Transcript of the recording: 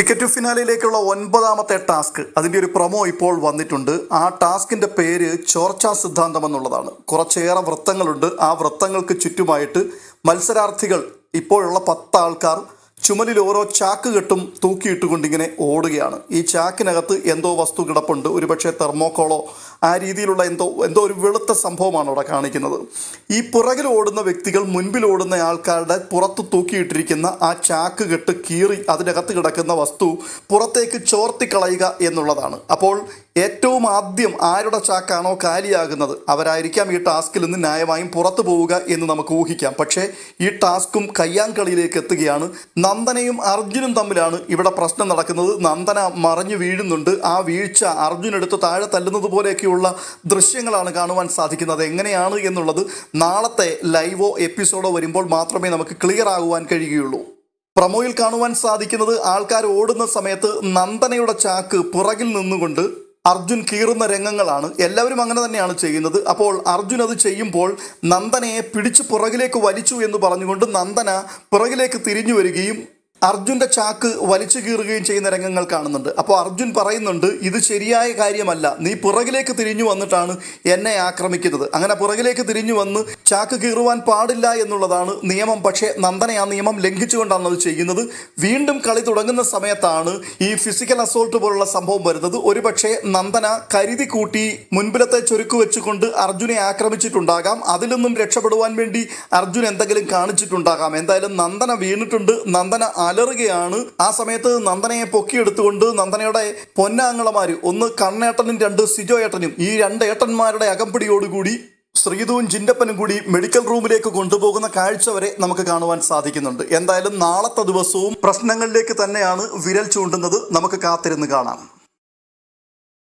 Ticket ഫിനാലയിലേക്കുള്ള ഒൻപതാമത്തെ task. അതിന്റെ ഒരു പ്രൊമോ ഇപ്പോൾ വന്നിട്ടുണ്ട്. ആ ടാസ്കിന്റെ പേര് ചോർച്ചാ സിദ്ധാന്തം എന്നുള്ളതാണ്. കുറച്ചേറെ വൃത്തങ്ങളുണ്ട്. ആ വൃത്തങ്ങൾക്ക് ചുറ്റുമായിട്ട് മത്സരാർത്ഥികൾ ഇപ്പോഴുള്ള പത്ത് ആൾക്കാർ ചുമലിൽ ഓരോ ചാക്ക് കെട്ടും തൂക്കിയിട്ടുകൊണ്ടിങ്ങനെ ഓടുകയാണ്. ഈ ചാക്കിനകത്ത് എന്തോ വസ്തു കിടപ്പുണ്ട്. ഒരുപക്ഷെ തെർമോക്കോളോ ആ രീതിയിലുള്ള എന്തോ എന്തോ ഒരു വെളുത്ത സംഭവമാണ് അവിടെ കാണിക്കുന്നത്. ഈ പുറകിൽ ഓടുന്ന വ്യക്തികൾ മുൻപിൽ ഓടുന്ന ആൾക്കാരുടെ പുറത്ത് തൂക്കിയിട്ടിരിക്കുന്ന ആ ചാക്ക് കെട്ട് കീറി അതിനകത്ത് കിടക്കുന്ന വസ്തു പുറത്തേക്ക് ചോർത്തിക്കളയുക എന്നുള്ളതാണ്. അപ്പോൾ ഏറ്റവും ആദ്യം ആരുടെ ചാക്കാണോ കാലിയാകുന്നത്? അവരായിരിക്കാം ഈ ടാസ്കിൽ നിന്ന് ന്യായമായും പുറത്തു പോവുക എന്ന് നമുക്ക് ഊഹിക്കാം. പക്ഷേ ഈ ടാസ്കും കയ്യാങ്കളിയിലേക്ക് എത്തുകയാണ്. നന്ദനയും അർജുനും തമ്മിലാണ് ഇവിടെ പ്രശ്നം നടക്കുന്നത്. നന്ദന മറിഞ്ഞു വീഴുന്നുണ്ട്. ആ വീഴ്ച അർജുൻ എടുത്ത് താഴെ തല്ലുന്നത് പോലെയൊക്കെയുള്ള ദൃശ്യങ്ങളാണ് കാണുവാൻ സാധിക്കുന്നത്. എങ്ങനെയാണ് എന്നുള്ളത് നാളത്തെ ലൈവോ എപ്പിസോഡോ വരുമ്പോൾ മാത്രമേ നമുക്ക് ക്ലിയർ ആകുവാൻ കഴിയുകയുള്ളൂ. പ്രമോയിൽ കാണുവാൻ സാധിക്കുന്നത് ആൾക്കാർ ഓടുന്ന സമയത്ത് നന്ദനയുടെ ചാക്ക് പുറകിൽ നിന്നുകൊണ്ട് അർജുൻ കീറുന്ന രംഗങ്ങളാണ്. എല്ലാവരും അങ്ങനെ തന്നെയാണ് ചെയ്യുന്നത്. അപ്പോൾ അർജുൻ അത് ചെയ്യുമ്പോൾ നന്ദനയെ പിടിച്ച് പുറകിലേക്ക് വലിച്ചു എന്ന് പറഞ്ഞുകൊണ്ട് നന്ദന പുറകിലേക്ക് തിരിഞ്ഞു വരികയും അർജുന്റെ ചാക്ക് വലിച്ചു കീറുകയും ചെയ്യുന്ന രംഗങ്ങൾ കാണുന്നുണ്ട്. അപ്പോൾ അർജുൻ പറയുന്നുണ്ട് ഇത് ശരിയായ കാര്യമല്ല. നീ പുറകിലേക്ക് തിരിഞ്ഞു വന്നിട്ടാണ് എന്നെ ആക്രമിക്കുന്നത്. അങ്ങനെ പുറകിലേക്ക് തിരിഞ്ഞു വന്ന് ചാക്ക് കീറുവാൻ പാടില്ല എന്നുള്ളതാണ് നിയമം. പക്ഷേ നന്ദന ആ നിയമം ലംഘിച്ചുകൊണ്ടാണ് അത് ചെയ്യുന്നത്. വീണ്ടും കളി തുടങ്ങുന്ന സമയത്താണ് ഈ ഫിസിക്കൽ അസോൾട്ട് പോലുള്ള സംഭവം വരുന്നത്. ഒരുപക്ഷെ നന്ദന കരുതി കൂട്ടി മുൻപിലത്തെ ചുരുക്കു വെച്ചുകൊണ്ട് അർജുനെ ആക്രമിച്ചിട്ടുണ്ടാകാം. അതിലൊന്നും രക്ഷപ്പെടുവാൻ വേണ്ടി അർജുൻ എന്തെങ്കിലും കാണിച്ചിട്ടുണ്ടാകാം. എന്തായാലും നന്ദന വീണിട്ടുണ്ട്. നന്ദന അലറുകയാണ്. ആ സമയത്ത് നന്ദനയെ പൊക്കിയെടുത്തുകൊണ്ട് നന്ദനയുടെ പൊന്നാങ്ങളമാര് ഒന്ന് കണ്ണേട്ടനും രണ്ട് സിജോ ഏട്ടനും ഈ രണ്ട് ഏട്ടന്മാരുടെ അകമ്പടിയോടുകൂടി ശ്രീധുവും ജിൻഡപ്പനും കൂടി മെഡിക്കൽ റൂമിലേക്ക് കൊണ്ടുപോകുന്ന കാഴ്ച വരെ നമുക്ക് കാണുവാൻ സാധിക്കുന്നുണ്ട്. എന്തായാലും നാളത്തെ ദിവസവും പ്രശ്നങ്ങളിലേക്ക് തന്നെയാണ് വിരൽ ചൂണ്ടുന്നത്. നമുക്ക് കാത്തിരുന്ന് കാണാം.